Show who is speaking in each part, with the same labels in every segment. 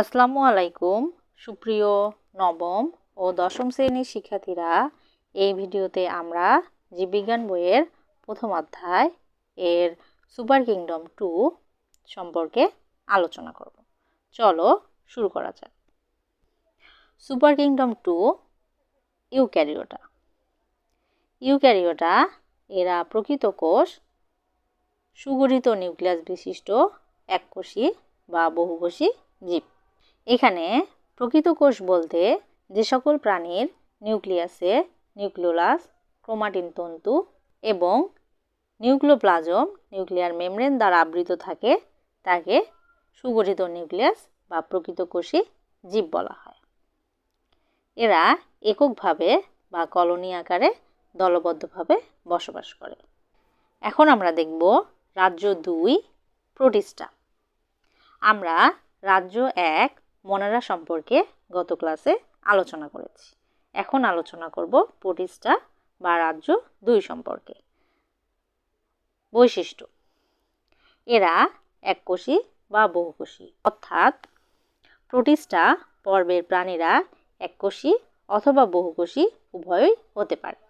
Speaker 1: আসসালামু আলাইকুম। সুপ্রিয় নবম ও দশম শ্রেণির শিক্ষার্থীরা, এই ভিডিওতে আমরা জীববিজ্ঞান বইয়ের প্রথম অধ্যায় এর সুপার কিংডম টু সম্পর্কে আলোচনা করব। চলো শুরু করা যাক। Super kingdom to eukaryota. Eukaryota এরা প্রকৃত কোষ, সুগঠিত নিউক্লিয়াস বিশিষ্ট এককোষী বা বহুকোষী জীব। এখানে প্রকৃত কোষ বলতে যে সকল প্রাণীর নিউক্লিয়াসে নিউক্লিওলাস, ক্রোমাটিন তন্তু এবং নিউক্লিওপ্লাজম, নিউক্লিয়ার মেমব্রেন দ্বারা আবৃত থাকে, তাকে সুগঠিত নিউক্লিয়াস বা প্রকৃত কোষী জীব বলা হয়। এরা এককভাবে বা কলোনি আকারে দলবদ্ধভাবে বসবাস করে। এখন আমরা দেখব রাজ্য দুই প্রোটিস্টা। আমরা রাজ্য এক মনেরা সম্পর্কে গত ক্লাসে আলোচনা করেছি। এখন আলোচনা করব প্রতিষ্ঠা বা রাজ্য দুই সম্পর্কে। বৈশিষ্ট্য, এরা এককোষী বা বহুকোষী। অর্থাৎ প্রোটিস্টা পর্বের প্রাণীরা এককোষী অথবা বহুকোষী উভয়ই হতে পারে।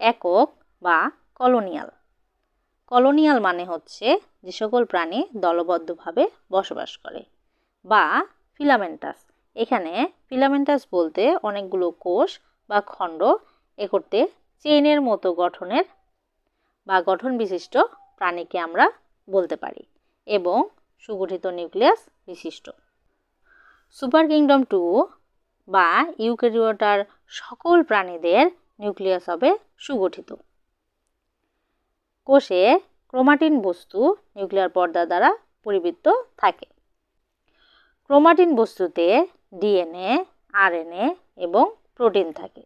Speaker 1: একক বা কলোনিয়াল। কলোনিয়াল মানে হচ্ছে যে সকল প্রাণী দলবদ্ধভাবে বসবাস করে বা ফিলামেন্টাস। এখানে ফিলামেন্টাস বলতে অনেকগুলো কোষ বা খণ্ড এ করতে চেইনের মতো গঠনের বা গঠন বিশিষ্ট প্রাণীকে আমরা বলতে পারি এবং সুগঠিত নিউক্লিয়াস বিশিষ্ট। সুপার কিংডম টু বা ইউক্যারিওটার সকল প্রাণীদের নিউক্লিয়াস হবে সুগঠিত। কোষে ক্রোমাটিন বস্তু নিউক্লিয়ার পর্দা দ্বারা পরিবৃত্ত থাকে। ক্রোমাটিন বস্তুতে ডিএনএ, আরএনএ এবং প্রোটিন থাকে।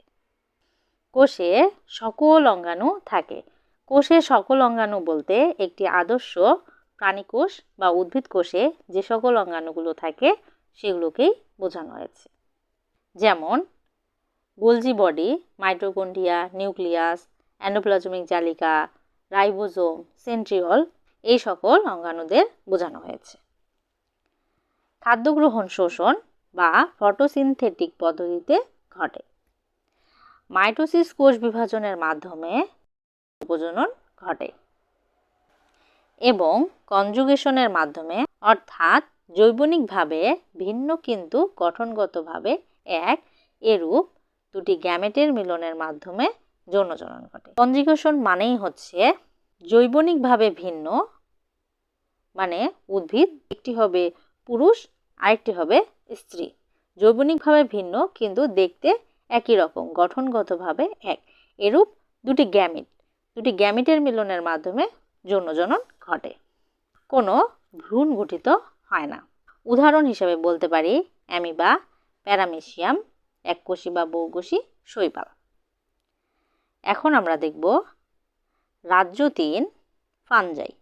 Speaker 1: কোষে সকল অঙ্গাণু থাকে। কোষে সকল অঙ্গাণু বলতে একটি আদর্শ প্রাণীকোষ বা উদ্ভিদ কোষে যে সকল অঙ্গাণুগুলো থাকে, সেগুলোকেই বোঝানো হয়েছে। যেমন, Golgi body mitochondria nucleus, endoplasmic জালিকা, রাইবোজোম, সেন্ট্রিওল, এই সকল অঙ্গাণুদের বোঝানো হয়েছে। খাদ্য গ্রহণ শোষণ বা ফটোসিনথেটিক পদ্ধতিতে ঘটে। মাইটোসিস কোষ বিভাজনের মাধ্যমে প্রজনন ঘটে এবং কনজুগেশনের মাধ্যমে, অর্থাৎ জৈবনিকভাবে ভিন্ন কিন্তু গঠনগতভাবে এক, এরূপ দুটি গ্যামেটের মিলনের মাধ্যমে যৌনজনন ঘটে। কনজুগেশন মানেই হচ্ছে জৈবনিকভাবে ভিন্ন মানে উদ্ভিদ, একটি হবে পুরুষ আরেকটি হবে স্ত্রী। যৌবনিকভাবে ভিন্ন, কিন্তু দেখতে একই রকম, গঠনগতভাবে এক। এরূপ দুটি গ্যামিট। দুটি গ্যামিটের মিলনের মাধ্যমে যৌনজনন ঘটে। কোনো ভ্রূণ গঠিত হয় না। উদাহরণ হিসেবে বলতে পারি, অ্যামিবা, প্যারামেশিয়াম, এককোষী বা বহুকোষী শৈবাল। এখন আমরা দেখব রাজ্য তিন, ফানজাই।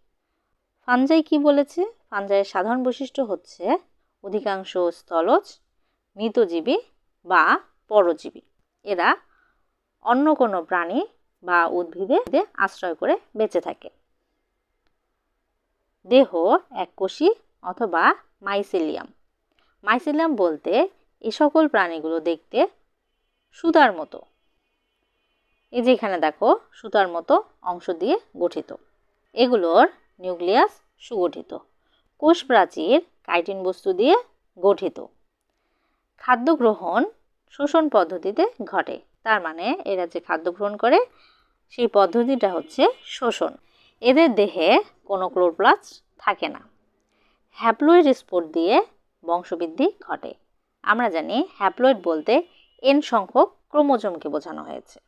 Speaker 1: ফানজাই কি বলেছে? ফানজাইয়ের সাধারণ বৈশিষ্ট্য হচ্ছে অধিকাংশ স্থলজ মৃতজীবী বা পরজীবী। এরা অন্য কোনো প্রাণী বা উদ্ভিদে আশ্রয় করে বেঁচে থাকে। দেহ এককোষী অথবা মাইসেলিয়াম। মাইসেলিয়াম বলতে এ সকল প্রাণীগুলো দেখতে সুতার মতো। এই যে এখানে দেখো, সুতার মতো অংশ দিয়ে গঠিত। এগুলোর নিউক্লিয়াস সুগঠিত। কোষ প্রাচীর কাইটিন বস্তু দিয়ে গঠিত। খাদ্য গ্রহণ শোষণ পদ্ধতিতে ঘটে। তার মানে এরা যে খাদ্য গ্রহণ করে, সেই পদ্ধতিটা হচ্ছে শোষণ। এদের দেহে কোনো ক্লোরোপ্লাস্ট থাকে না। হ্যাপ্লয়েড স্পোর দিয়ে বংশবৃদ্ধি ঘটে। আমরা জানি হ্যাপ্লয়েড বলতে এন সংখ্যক ক্রোমোজোমকে বোঝানো হয়েছে।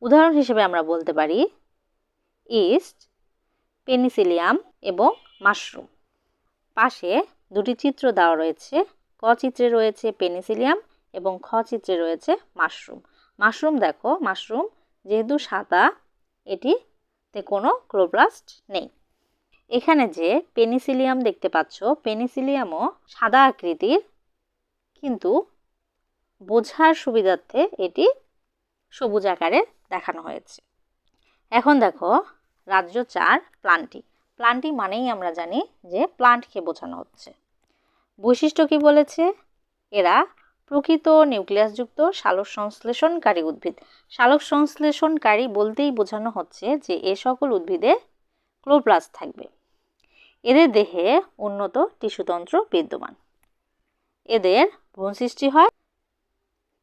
Speaker 1: উদাহরণ হিসেবে আমরা বলতে পারি ইস্ট পেনিসিলিয়াম এবং মাশরুম। পাশে দুটি চিত্র দেওয়া রয়েছে। ক চিত্রে রয়েছে পেনিসিলিয়াম এবং খ চিত্রে রয়েছে মাশরুম। মাশরুম দেখো, মাশরুম যেহেতু সাদা, এটিতে কোনো ক্লোপ্লাস্ট নেই। এখানে যে পেনিসিলিয়াম দেখতে পাচ্ছ, পেনিসিলিয়ামও সাদা আকৃতির, কিন্তু বোঝার সুবিধার্থে এটি সবুজ আকারে দেখানো হয়েছে। এখন দেখো রাজ্য চার প্লান্টি প্লান্টি মানেই আমরা জানি যে প্লান্টকে বোঝানো হচ্ছে। বৈশিষ্ট্য কি বলেছে? এরা প্রকৃত নিউক্লিয়াসযুক্ত সালোক সংশ্লেষণকারী উদ্ভিদ। সালোক সংশ্লেষণকারী বলতেই বোঝানো হচ্ছে যে এ সকল উদ্ভিদে ক্লোপ্লাস্ট থাকবে। এদের দেহে উন্নত টিস্যুতন্ত্র বিদ্যমান। এদের ভ্রূণ সৃষ্টি হয়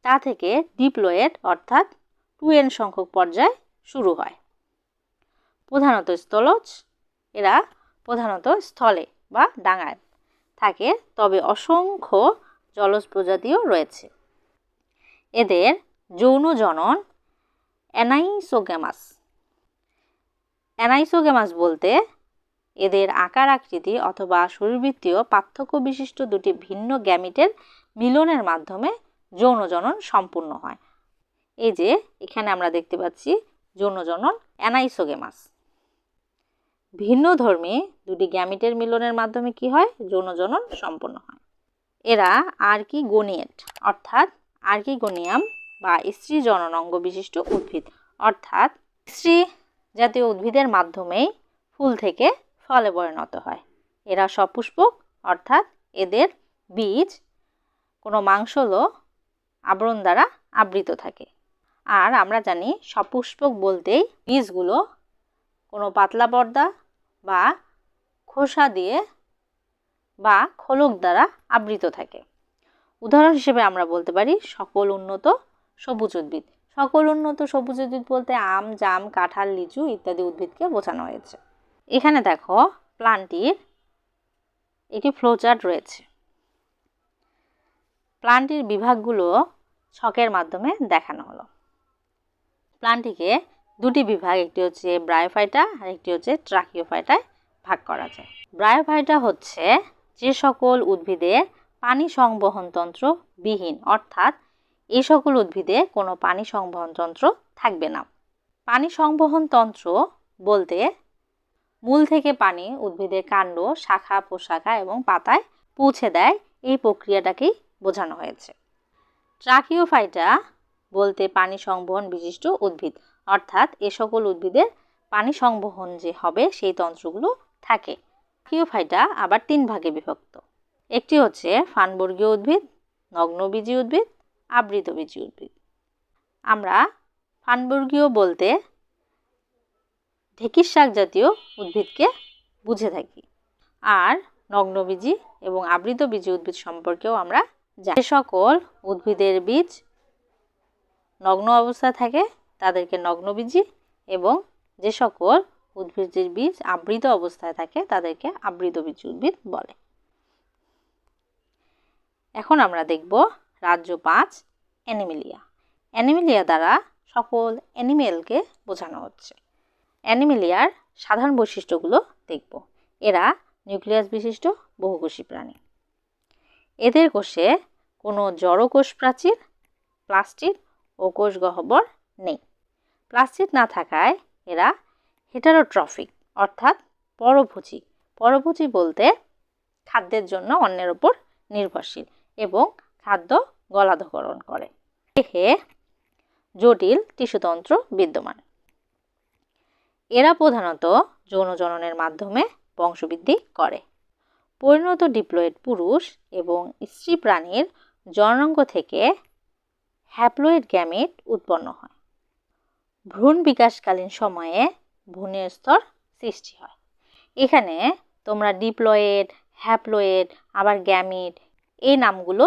Speaker 1: তা থেকে ডিপ্লয়েড অর্থাৎ টু এন সংখ্যক পর্যায় শুরু হয়। প্রধানত স্থলজ, এরা প্রধানত স্থলে বা ডাঙায় থাকে। তবে অসংখ্য জলজ প্রজাতিও রয়েছে। এদের যৌন জনন অ্যানাইসোগ্যামাস। অ্যানাইসোগ্যামাস বলতে এদের আকার আকৃতি অথবা শরীরবৃত্তীয় পার্থক্য বিশিষ্ট দুটি ভিন্ন গ্যামিটের মিলনের মাধ্যমে যৌন জনন সম্পূর্ণ হয়। এই যে, এখানে আমরা দেখতে পাচ্ছি যৌন জনন অ্যানাইসোগেমাস ভিন্ন ধর্মী দুটি গ্যামিটের মিলনের মাধ্যমে কি হয়? যৌন জনন সম্পন্ন হয়। এরা আর্কিগোনিয়েট, অর্থাৎ আর্কিগোনিয়াম বা স্ত্রী জননাঙ্গ বিশিষ্ট উদ্ভিদ। অর্থাৎ স্ত্রী জাতীয় উদ্ভিদের মাধ্যমেই ফুল থেকে ফলে পরিণত হয়। এরা সপুষ্পক, অর্থাৎ এদের বীজ কোনো মাংসল আবরণ দ্বারা আবৃত থাকে। আর আমরা জানি সপুষ্পক বলতেই বীজগুলো কোনো পাতলা পর্দা বা খোসা দিয়ে বা খোলক দ্বারা আবৃত থাকে। উদাহরণ হিসেবে আমরা বলতে পারি, সকল উন্নত সবুজ উদ্ভিদ। সকল উন্নত সবুজ উদ্ভিদ বলতে আম, জাম, কাঁঠাল, লিচু ইত্যাদি উদ্ভিদকে বোঝানো হয়েছে। এখানে দেখো, প্লান্টটির একটি ফ্লোচার্ট রয়েছে। প্লান্টটির বিভাগগুলো ছকের মাধ্যমে দেখানো হলো। প্লান্টটিকে দুটি বিভাগ, একটি হচ্ছে ব্রায়োফাইটা আর একটি হচ্ছে ট্রাকিওফাইটায় ভাগ করা যায়। ব্রায়োফাইটা হচ্ছে যে সকল উদ্ভিদে পানি সংবহন তন্ত্র বিহীন, অর্থাৎ এই সকল উদ্ভিদে কোনো পানি সংবহন তন্ত্র থাকবে না। পানি সংবহন তন্ত্র বলতে মূল থেকে পানি উদ্ভিদের কাণ্ড, শাখা, পোশাখা এবং পাতায় পৌঁছে দেয়, এই প্রক্রিয়াটাকেই বোঝানো হয়েছে। ট্রাকিওফাইটা বলতে পানি সংবহন বিশিষ্ট উদ্ভিদ অর্থাৎ এ সকল উদ্ভিদের পানি সংবহন যে হবে সেই তন্ত্রগুলো থাকে। ট্রাকিওফাইটা আবার তিন ভাগে বিভক্ত। একটি হচ্ছে ফানবর্গীয় উদ্ভিদ, নগ্নবীজি উদ্ভিদ, আবৃতবীজি উদ্ভিদ। আমরা ফানবর্গীয় বলতে ঢেকির শাক জাতীয় উদ্ভিদকে বুঝে থাকি। আর নগ্নবীজি এবং আবৃতবীজি উদ্ভিদ সম্পর্কেও আমরা যে সকল উদ্ভিদের বীজ নগ্ন অবস্থায় থাকে তাদেরকে নগ্নবীজি এবং যে সকল উদ্ভিদের বীজ আবৃত অবস্থায় থাকে, তাদেরকে আবৃত বীজ উদ্ভিদ বলে। এখন আমরা দেখব রাজ্য পাঁচ, অ্যানিমেলিয়া। অ্যানিমেলিয়া দ্বারা সকল অ্যানিমেলকে বোঝানো হচ্ছে। অ্যানিমেলিয়ার সাধারণ বৈশিষ্ট্যগুলো দেখব। এরা নিউক্লিয়াস বিশিষ্ট বহুকোষী প্রাণী। এদের কোষে কোনো জড়কোষ প্রাচীর প্লাস্টিক ও কোষ গহ্বর নেই। প্লাস্টিক না থাকায় এরা হেটারোট্রফিক অর্থাৎ পরভোজী। পরভোজী বলতে খাদ্যের জন্য অন্যের ওপর নির্ভরশীল এবং খাদ্য গলাধকরণ করে। দেহে জটিল টিস্যুতন্ত্র বিদ্যমান। এরা প্রধানত যৌন জননের মাধ্যমে বংশবৃদ্ধি করে। পরিণত ডিপ্লয়েড পুরুষ এবং স্ত্রী প্রাণীর জননাঙ্গ থেকে হ্যাপ্লয়েড গ্যামেট উৎপন্ন হয়। ভ্রূণ বিকাশকালীন সময়ে ভ্রূণের স্তর সৃষ্টি হয়। এখানে তোমরা ডিপ্লয়েড, হ্যাপ্লয়েড, আবার গ্যামিট এই নামগুলো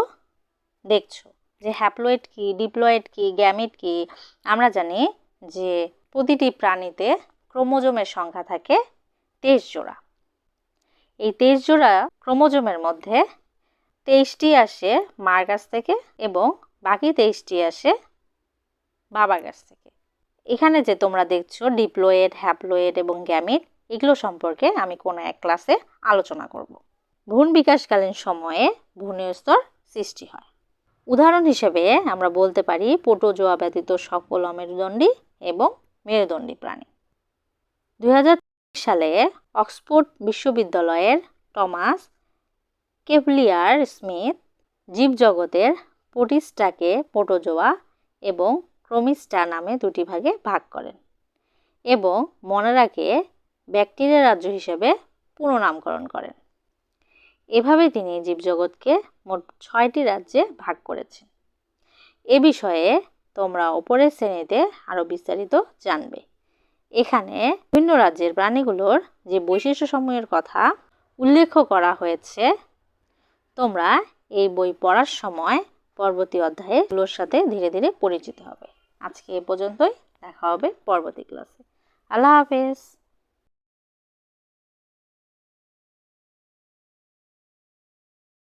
Speaker 1: দেখছ। যে হ্যাপ্লয়েড কি, ডিপ্লয়েড কি, গ্যামিট কি, আমরা জানি যে প্রতিটি প্রাণীতে ক্রোমোজোমের সংখ্যা থাকে তেইশ জোড়া। এই তেইশ জোড়া ক্রোমোজোমের মধ্যে তেইশটি আসে মার কাছ থেকে এবং বাকি তেইশটি আসে বাবার কাছ থেকে। এখানে যে তোমরা দেখছ ডিপ্লয়েড, হ্যাপ্লয়েড এবং গ্যামিট, এগুলো সম্পর্কে আমি কোনো এক ক্লাসে আলোচনা করব। ভ্রূণ বিকাশকালীন সময়ে ভ্রূণীয় স্তর সৃষ্টি হয়। উদাহরণ হিসেবে আমরা বলতে পারি পোটোজোয়া ব্যতীত সকল অমেরুদণ্ডী এবং মেরুদণ্ডী প্রাণী। দুই সালে অক্সফোর্ড বিশ্ববিদ্যালয়ের টমাস কেভলিয়ার স্মিথ জীবজগতের পোটিস্টাকে পোটোজোয়া এবং ক্রোমিস্টা নামে দুটি ভাগে ভাগ করেন। এবং মনেরাকে ব্যাকটেরিয়া রাজ্য হিসেবে পুনঃনামকরণ করেন। এভাবে তিনি জীবজগৎকে মোট ছয়টি রাজ্যে ভাগ করেছেন। এ বিষয়ে তোমরা ওপরের শ্রেণীতে আরও বিস্তারিত জানবে। এখানে বিভিন্ন রাজ্যের প্রাণীগুলোর যে বৈশিষ্ট্যসমূহের কথা উল্লেখ করা হয়েছে, তোমরা এই বই পড়ার সময় পরবর্তী অধ্যায়ে গুলোর সাথে ধীরে ধীরে পরিচিত হবে। আজকে এ পর্যন্তই দেখা হবে পরবর্তী ক্লাসে আল্লাহ হাফেজ।